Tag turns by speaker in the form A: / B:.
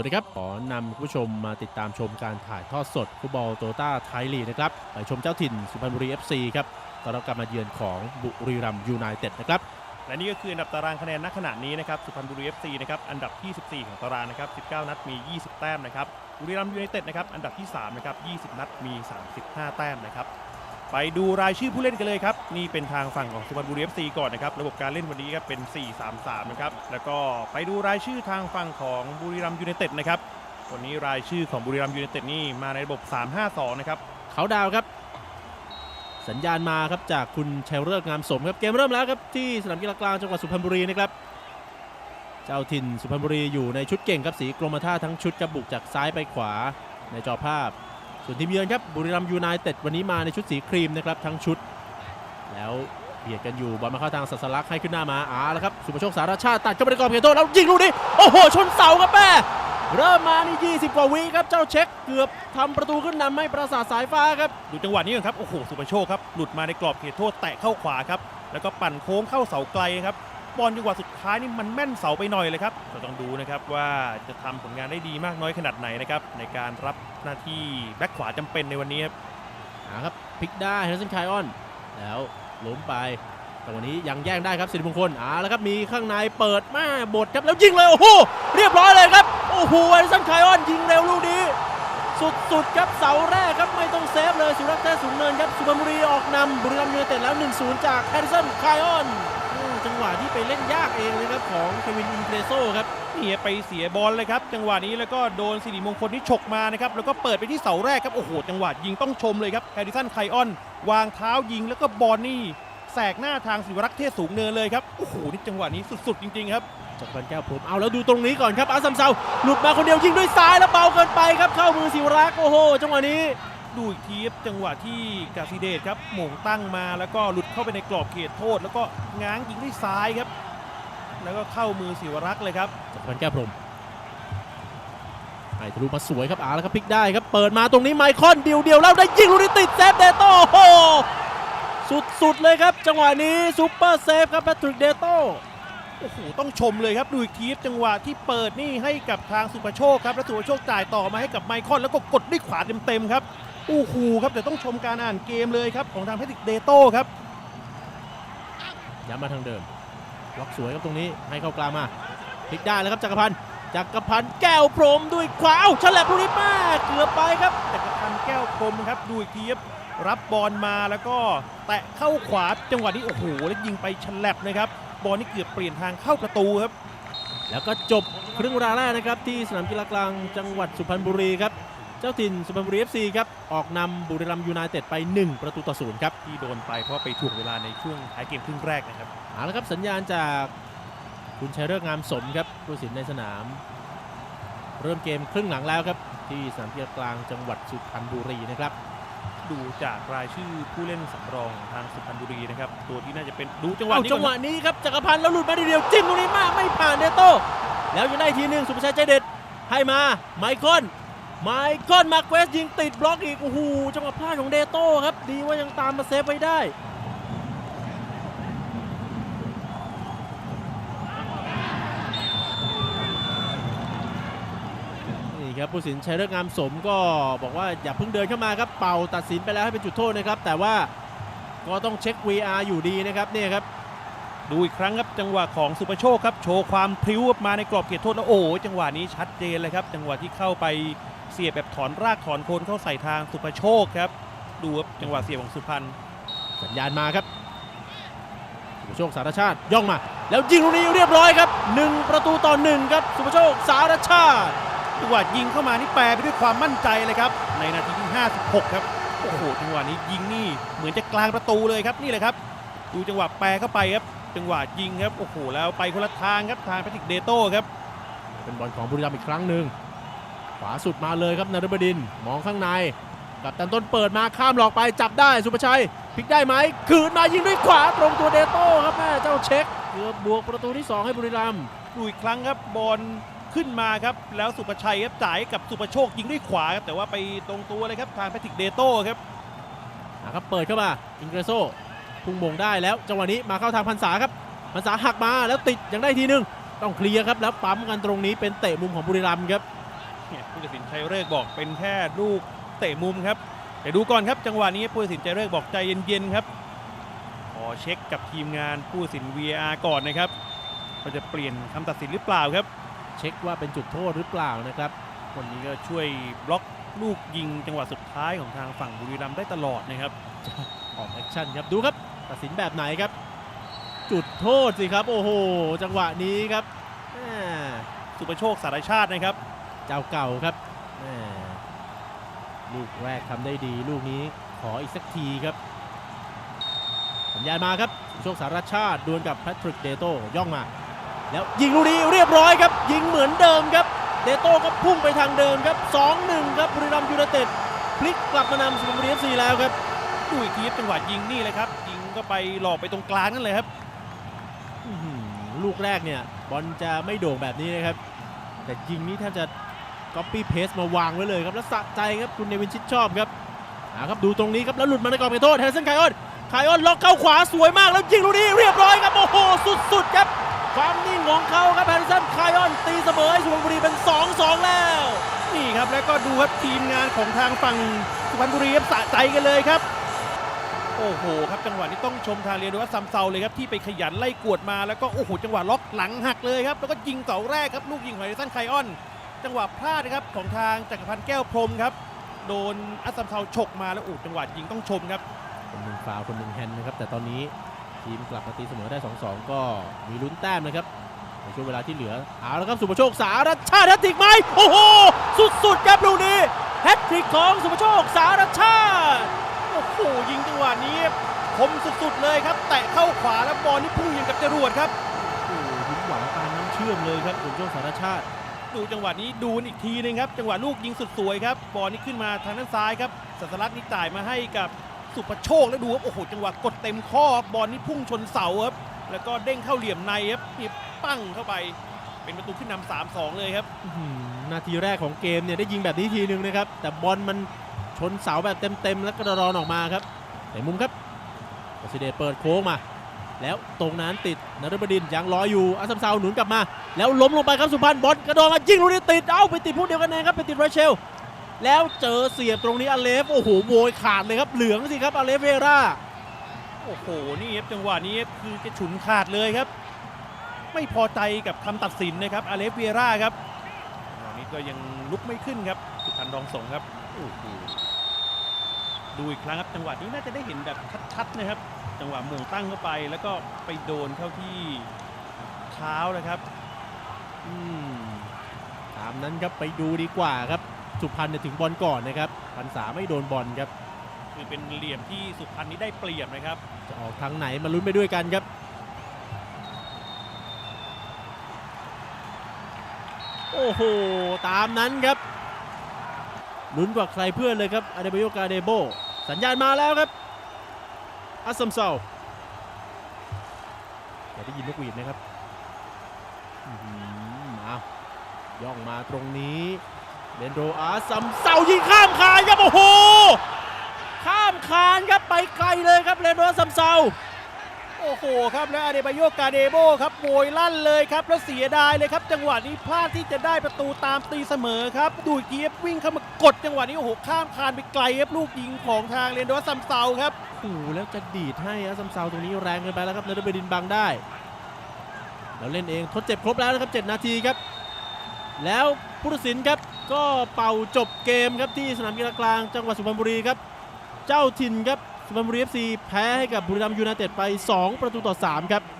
A: วัสดีครับ ขอนำผู้ชมมาติดตามชมการถ่ายทอดสดฟุตบอลโตต้าไทยลีกนะครับ ไปชมเจ้าถิ่นสุพรรณบุรี FC ครับต้อนรับการมาเยือนของบุรีรัมยูไนเต็ดนะครับ
B: และนี่ก็คืออันดับตารางคะแนนณขณะนี้นะครับ สุพรรณบุรี FC นะครับ อันดับที่ 14 ของตารางนะครับ 19 นัดมี 20 แต้มนะครับ บุรีรัมยูไนเต็ดนะครับ อันดับที่ 3 นะครับ 20 นัดมี 35 แต้มนะครับ ไปดูรายชื่อผู้เล่นกันเลยครับ นี่เป็นทางฝั่งของสุพรรณบุรี FC ก่อนนะครับ ระบบการเล่นวันนี้ครับเป็น 4-3-3 นะครับ แล้วก็ไปดูรายชื่อทางฝั่งของบุรีรัมย์ยูไนเต็ดนะครับ วันนี้รายชื่อของบุรีรัมย์ยูไนเต็ดนี่มาในระบบ 3-5-2 นะครับ
A: เขาดาวครับ สัญญาณมาครับจากคุณชัยเริกษ์งามสมครับ เกมเริ่มแล้วครับที่สนามกีฬากลางจังหวัดสุพรรณบุรีนะครับ เจ้าถิ่นสุพรรณบุรีอยู่ในชุดเก่งครับสีกรมท่าทั้งชุดครับบุกจากซ้ายไปขวาในจอภาพ ส่วนทีมเยือนครับบุรีรัมย์ยูไนเต็ดวันนี้มาในชุดสีครีมนะครับทั้งชุด แล้วเบียดกันอยู่บอลมาเข้าทางสัสลักให้ขึ้นหน้ามาอาแล้วครับสุภโชคสารชาติตัดเข้าไปในกรอบเขตโทษแล้วยิงลูกนี้โอ้โหชนเสาครับแม่เริ่มมานี่20 กว่าวิครับเจ้าเช็คเกือบทำประตูขึ้นนำให้ปราสาทสายฟ้าครับ
B: ดูจังหวะนี้ก่อนครับโอ้โหสุประโชคครับหลุดมาในกรอบเขตโทษแตะเข้าขวาครับแล้วก็ปั่นโค้งเข้าเสาไกลครับ บอลจังหวะสุดท้ายนี่มันแม่นเสาไปหน่อยเลยครับก็ต้องดูนะครับว่าจะทำผลงานได้ดีมากน้อยขนาดไหนนะครับในการรับหน้าที่แบ็คขวาจำเป็นในวันนี้ครับ
A: หาครับพลิกได้เฮนเซนไคออน แล้วล้มไปแต่วันนี้ยังแย่งได้ครับสิริมงคลอ่าแล้วครับมีข้างในเปิดมาบดครับแล้วยิงเลยโอ้โหเรียบร้อยเลยครับโอ้โหเฮนเซนไคออนยิงเร็วลูกนี้สุดๆครับเสาแรกครับไม่ต้องเซฟเลยสุรักษ์เทพสูงเนินครับสุพรรณบุรีออกนำบุรีรัมย์ยูไนเต็ดแล้ว 1-0 จากแฮนเซนไคออน จังหวะที่ไปเล่นยากเองเลยครับของเควินอินเกรโซครับ
B: นี่ไปเสียบอลเลยครับจังหวะนี้แล้วก็โดนสิริมงคลที่ฉกมานะครับแล้วก็เปิดไปที่เสาแรกครับโอ้โหจังหวะยิงต้องชมเลยครับแฮร์ริสันไคออน วางเท้ายิงแล้วก็บอลนี่แสกหน้าทางสิวรักษ์เทศสูงเนินเลยครับโอ้โหนี่จังหวะนี้สุดๆจริงๆครับ
A: จากพันแก้วพรหมเอาแล้วดูตรงนี้ก่อนครับอาซัมเซาหลุดมาคนเดียวยิงด้วยซ้ายแล้วเบาเกินไปครับเข้ามือสิวรักษ์โอ้โหจังหวะนี้
B: ดูอีกทีครับจังหวะที่กาซิเดตครับหม่งตั้งมาแล้วก็หลุดเข้าไปในกรอบเขตโทษ แล้วก็ง้างยิงด้วยซ้ายครับ แล้วก็เข้ามือสิวรักษ์เลยครับ
A: จากพันแก้วพรหมให้ทะลุมาสวยครับอาแล้วครับพลิกได้ครับเปิดมาตรงนี้ไมคอนเดียวเดียวๆแล้วได้ยิงลูกนี้ติดเซฟเดโต้โอ้โหสุดๆเลยครับ จังหวะนี้ซูเปอร์เซฟครับแพทริกเดโต้
B: โอ้โหต้องชมเลยครับดูอีกทีครับจังหวะที่เปิดนี่ให้กับทางสุภโชคครับแล้วสุภโชคจ่ายต่อมาให้กับไมคอนแล้วก็กดด้วยขวาเต็มๆครับ โอ้โหครับแต่ต้องชมการอ่านเกมเลยครับของทางแพทริกเดโต้ครับ
A: ย้ำมาทางเดิมล็อกสวยครับตรงนี้ให้เข้ากลางมาพลิกได้แล้วครับจักรพันธ์จักรพันธ์แก้วพรหมด้วยขวาเอ้าฉลับลูกนี้มาเกือบไปครับ
B: แต่กระพันแก้วคมครับดูอีกทีครับรับบอลมาแล้วก็แตะเข้าขวาจังหวะนี้โอ้โหแล้วยิงไปฉลับนะครับบอลนี่เกือบเปลี่ยนทางเข้าประตูครับ
A: แล้วก็จบครึ่งเวลาแรกนะครับที่สนามกีฬากลางจังหวัดสุพรรณบุรีครับ เจ้าถิ่นสุพรรณบุรี FC ครับ ออกนำบุรีรัมยูไนเต็ดไป 1 ประตูต่อศูนย์ครับ
B: ที่โดนไปเพราะไปถ่วงเวลาในช่วงท้ายเกมครึ่งแรกนะครับ
A: เอาละครับสัญญาณจากคุณชัยเริกษ์งามสมครับผู้สินในสนาม เริ่มเกมครึ่งหลังแล้วครับ ที่สนามกีฬากลางจังหวัดสุพรรณบุรีนะครับ
B: ดูจากรายชื่อผู้เล่นสำรองทางสุพรรณบุรีนะครับ ตัวที่น่าจะเป็นดูจังหวะนี้
A: จังหวะนี้ครับจักรพันธ์แล้วหลุดมาเดียวจิ้มตรงนี้มากไม่ผ่านเดโต้แล้วยังได้ทีหนึ่งสุภาชัยใจเด็ดให้มาไมคอน ไมคอนมาเควสยิงติดบล็อกอีก โอ้โห จังหวะพลาดของเดโต้ครับ ดีว่ายังตามมาเซฟไว้ได้ นี่ครับผู้สินชัยเลิกษ์งามสมก็บอกว่าอย่าเพิ่งเดินเข้ามาครับ เป่าตัดสินไปแล้วให้เป็นจุดโทษนะครับ แต่ว่าก็ต้องเช็ค VR อยู่ดีนะครับเนี่ยครับ
B: ดูอีกครั้งครับจังหวะของสุประโชคครับโชว์ความพริ้วมาในกรอบเขตโทษแล้วโอ้จังหวะนี้ชัดเจนเลยครับ จังหวะที่เข้าไปเสียบแบบถอนรากถอนโคนเข้าใส่ทางสุประโชคครับ ดูครับจังหวะเสียบของสุพรรณ
A: สัญญาณมาครับสุภโชคสารชาติย่องมา แล้วยิงลูกนี้เรียบร้อยครับ 1 ประตูต่อ1ครับสุภโชคสารชาติ
B: จังหวะยิงเข้ามานี่แปลไปด้วยความมั่นใจเลยครับในนาทีที่ 56 ครับโอ้โหจังหวะนี้ยิงนี่เหมือนจะกลางประตูเลยครับนี่แหละครับ ดูจังหวะแปรเข้าไปครับ จังหวะยิงครับโอ้โหแล้วไปคนละทางครับทางแพทริกเดโต้ครับ
A: เป็นบอลของบุรีรัมย์อีกครั้งหนึ่งขวาสุดมาเลยครับนฤบดินทร์มองข้างในกับตันต้นเปิดมาข้ามหลอกไปจับได้สุภชัยพลิกได้ไหมคืนมายิงด้วยขวาตรงตัวเดโต้ครับแม่เจ้าเช็คเกือบบวกประตูที่ 2 ให้บุรีรัมย์
B: ดูอีกครั้งครับบอลขึ้นมาครับแล้วสุประชัยครับจ่ายให้กับสุประโชคยิงด้วยขวาครับแต่ว่าไปตรงตัวเลยครับทางแพทริกเดโต้ครับ
A: นะครับเปิดเข้ามาอิงเกรโซ พุ่งมงได้แล้วจังหวะนี้มาเข้าทางพันษาครับพันษาหักมาแล้วติดยังได้ทีหนึง ต้องเคลียร์ครับแล้วปั๊มกันตรงนี้เป็นเตะมุมของบุรีรัมย์ครับ
B: เนี่ยผู้ตัดสินชัยเลิกษ์บอกเป็นแค่ลูกเตะมุมครับเดี๋ยวดูก่อนครับจังหวะนี้ผู้ตัดสินชัยเลิกษ์บอกใจเย็นๆครับขอเช็คกับทีมงานผู้ตัดสิน VAR ก่อนนะครับว่าจะเปลี่ยนคำตัดสินหรือเปล่าครับ
A: เช็คว่าเป็นจุดโทษหรือเปล่านะครับ
B: คนนี้ก็ช่วยบล็อกลูกยิงจังหวะสุดท้ายของทางฝั่งบุรีรัมย์ได้ตลอดนะครับ
A: ออกแอคชั่นครับดูครับ ตัดสินแบบไหนครับ จุดโทษสิครับ โอ้โห จังหวะนี้ครับ
B: สุประโชคสารชาตินะครับ
A: เจ้าเก่าครับลูกแรกทำได้ดีลูกนี้ขออีกสักทีครับสัญญาณมาครับโชคสารชาติดวลกับแพทริกเดโต้ย่องมา แล้วยิงลูกนี้เรียบร้อยครับ ยิงเหมือนเดิมครับ เดโต้ก็พุ่งไปทางเดิมครับ 2-1 ครับบุรีรัมยูไนเต็ดพลิกกลับมานำสุพรรณบุรีเอฟซีแล้วครับ
B: ดูอีกทีจังหวะยิงนี่เลยครับยิง ก็ไปหลอกไปตรงกลางนั่นเลยครับ
A: ลูกแรกเนี่ยบอลจะไม่โด่งแบบนี้นะครับ แต่ยิงนี้แทบจะก๊อปปี้เพสมาวางไว้เลยครับ แล้วสะใจครับคุณเนวินชิดชอบครับเอาครับดูตรงนี้ครับ แล้วหลุดมาในกรอบเขตโทษแฮร์ริสันไคออนไคออนล็อกเข้าขวาสวยมากแล้วยิงลูกนี้เรียบร้อยครับ โอ้โห สุดๆครับ ความนิ่งของเขาครับแฮร์ริสันไคออนตีเสมอให้สุพรรณบุรีเป็น 2-2 แล้ว
B: นี่ครับแล้วก็ดูครับทีมงานของทางฝั่งสุพรรณบุรีครับสะใจกันเลยครับ โอ้โหครับจังหวะนี้ต้องชมทางเรียนว่าซัมเซาเลยครับที่ไปขยันไล่กวดมาแล้วก็โอ้โหจังหวะล็อกหลังหักเลยครับแล้วก็ยิงเสาแรกครับลูกยิงของไอซันไคออน จังหวะพลาดครับของทางจักรพันธ์แก้วพรมครับโดนอัสซัมเซาฉกมาแล้วโอ้จังหวะยิงต้องชมครับ
A: คนหนึ่งฟาวคนหนึ่งแฮนด์นะครับแต่ตอนนี้ทีมกลับมาตีเสมอได้ 2-2 ก็มีลุ้นแต้มนะครับในช่วงเวลาที่เหลือเอาละครับสุภโชคสารชาติแฮตทริกไหมโอ้โหสุดๆครับลูกนี้แฮตทริกของสุภโชคสารชาติ
B: โอ้โหยิงจังหวะนี้คมสุดๆเลยครับ แตะเข้าขวาแล้วบอลนี่พุ่งยิงกับจรวดครับ
A: โอ้โหยิ้มหวังปานน้ำเชื่อมเลยครับสุภโชคสารชาติ
B: ดูจังหวะนี้ดูอีกทีหนึงครับ จังหวะลูกยิงสุดสวยครับบอลนี่ขึ้นมาทางด้านซ้ายครับสัสลักนี่จ่ายมาให้กับสุภโชคแล้วดูครับโอ้โหจังหวะกดเต็มข้อบอลนี่พุ่งชนเสาครับแล้วก็เด้งเข้าเหลี่ยมในครับนี่ปั้งเข้าไป เป็นประตูขึ้นนำสามสองเลยครับ
A: อื้อหือนาทีแรกของเกมเนี่ยได้ยิงแบบนี้ทีนึงนะครับ แต่บอลมัน ชนเสาแบบเต็มๆแล้วกระรอนออกมาครับแต่มุมครับกสิเดชเปิดโค้งมา แล้วตรงนั้นติดนฤบดินทร์ยังรออยู่อาซัมเซาหนุนกลับมา แล้วล้มลงไปครับสุพรรณบอลกระโดดมายิงลูกนี้ติดเอ้าไปติดผู้เดียวกันเองครับไปติดไรเชล แล้วเจอเสียบตรงนี้อเลฟโอ้โหโวยขาดเลยครับเหลืองสิครับอเลฟเวรา
B: โอ้โหนี่ครับจังหวะนี้คือจะฉุนขาดเลยครับ ไม่พอใจกับคำตัดสินนะครับอาเลฟเวียร่าครับตอนนี้ก็ยังลุกไม่ขึ้นครับสุพรรณรองสงครับโอ้โห ดูอีกครั้งครับจังหวะนี้น่าจะได้เห็นแบบชัดๆนะครับ จังหวะหม่งตั้งเข้าไปแล้วก็ไปโดนเข้าที่เท้านะครับ
A: อืมตามนั้นครับไปดูดีกว่าครับสุพรรณเนี่ยถึงบอลก่อนนะครับพันษาไม่โดนบอลครับ
B: คือเป็นเหลี่ยมที่สุพรรณนี้ได้เปรียบนะครับ
A: จะออกทางไหนมาลุ้นไปด้วยกันครับ โอ้โห ตามนั้นครับ ลุ้นกว่าใครเพื่อนเลยครับอาเดเบโยกาเดโบสัญญาณมาแล้วครับอัสซัมเซาจะได้ยินนกหวีดนะครับมาย่องมาตรงนี้เบนโดอาซัมเซายิงข้ามคานครับโอ้โหข้ามคานครับไปไกลเลยครับเรนโดซัมเซา
B: โอ้โหครับแล้วอาเดบายโยกาเดโบครับโวยลั่นเลยครับ แล้วเสียดายเลยครับ จังหวะนี้พลาดที่จะได้ประตูตามตีเสมอครับดูอีกทีครับวิ่งเข้ามากดจังหวะนี้โอ้โหข้ามคานไปไกลครับลูกยิงของทางเรนโดซัมเซาครับ
A: โอ้โหแล้วจะดีดให้อะซัมเซาตรงนี้แรงเกินไปแล้วครับนฤบดินบังได้ แล้วเล่นเองทดเจ็บครบแล้วนะครับ 7 นาทีครับ แล้วผู้ตัดสินครับก็เป่าจบเกมครับที่สนามกีฬากลางจังหวัดสุพรรณบุรีครับ เจ้าถิ่นครับ สุพรรณบุรี FC แพ้ให้กับบุรีรัมย์ยูไนเต็ดไป 2 ประตูต่อ 3 ครับ